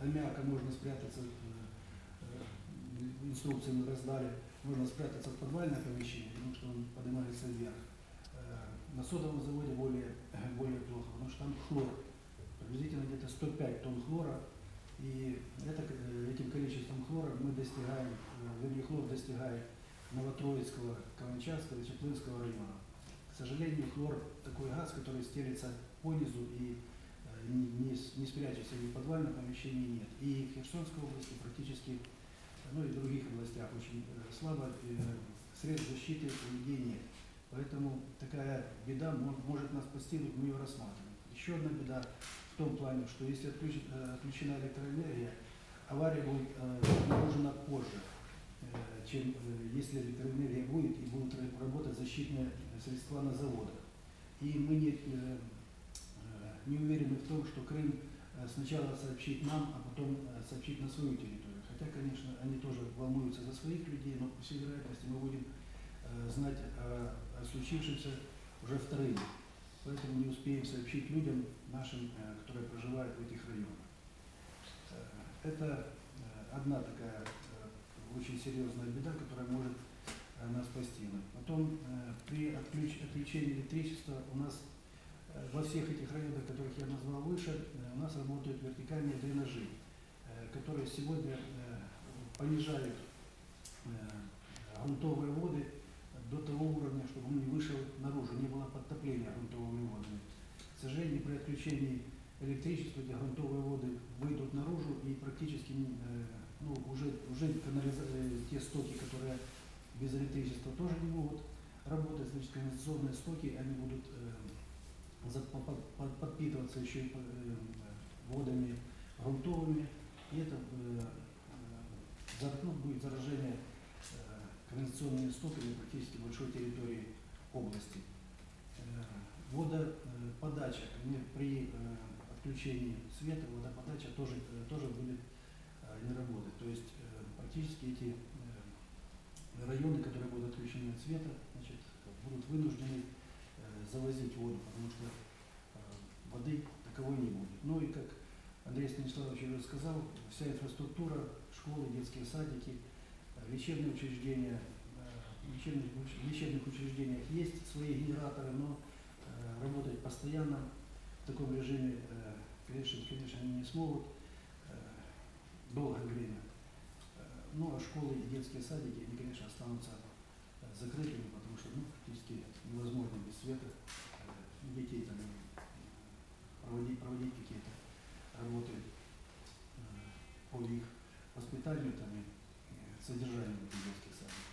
аммиака можно спрятаться, э, инструкции мы раздали, можно спрятаться в подвальное помещение, потому что он поднимается вверх. Э, На содовом заводе более, более плохо, потому что там хлор, приблизительно где-то 105 тонн хлора, и это, э, этим количеством хлора мы достигаем, вернее, хлор достигает Новотроицкого, Каланчарского и Чеплынского района. К сожалению, хлор такой газ, который стелится по низу и не, не, с- не спрячется ни в подвальном помещении нет. И в Херсонской области практически, ну и в других областях очень э, слабо э, средств защиты у людей нет. Поэтому такая беда мо- может нас постигнуть, мы ее рассматриваем. Еще одна беда в том плане, что если отключ- э, отключена электроэнергия, авария будет обнаружена позже, чем если электроэнергия будет и будут ра- работать защитные средства на заводах. И мы не, не уверены в том, что Крым э, сначала сообщит нам, а потом э, сообщит на свою территорию. Хотя, конечно, они тоже волнуются за своих людей, но по всей вероятности мы будем э, знать о, случившемся уже вторым. Поэтому не успеем сообщить людям нашим, которые проживают в этих районах. Это одна такая очень серьезная беда, которая может нас постигнуть. Потом при отключ- отключении электричества у нас во всех этих районах, которых я назвал выше, э, у нас работают вертикальные дренажи, э, которые сегодня э, понижают э, грунтовые воды до того уровня, чтобы он не вышел наружу, не было подтопления грунтовыми водами. К сожалению, при отключении электричества эти грунтовые воды выйдут наружу и практически э, ну, уже, уже э, те стоки, которые без электричества тоже не могут работать, значит, канализационные стоки, они будут подпитываться еще э, водами грунтовыми, и это э, э, за- ну, будет заражение канализационными стоками практически большой территории области. Водоподача при отключении света, водоподача тоже, тоже будет не работать. То есть практически эти районы, которые будут отключены от света, значит, будут вынуждены завозить воду, потому что э, воды таковой не будет. Ну и как Андрей Станиславович уже сказал, вся инфраструктура, школы, детские садики, э, лечебные учреждения, э, в лечебных, лечебных учреждениях есть свои генераторы, но работать постоянно в таком режиме, конечно, конечно, они не смогут долгое время. Ну, а школы и детские садики, они, конечно, останутся закрытыми, потому что ну, практически невозможно без света э, детей там, проводить, проводить какие-то работы э, по их воспитанию там, и э, содержанию детских садиках.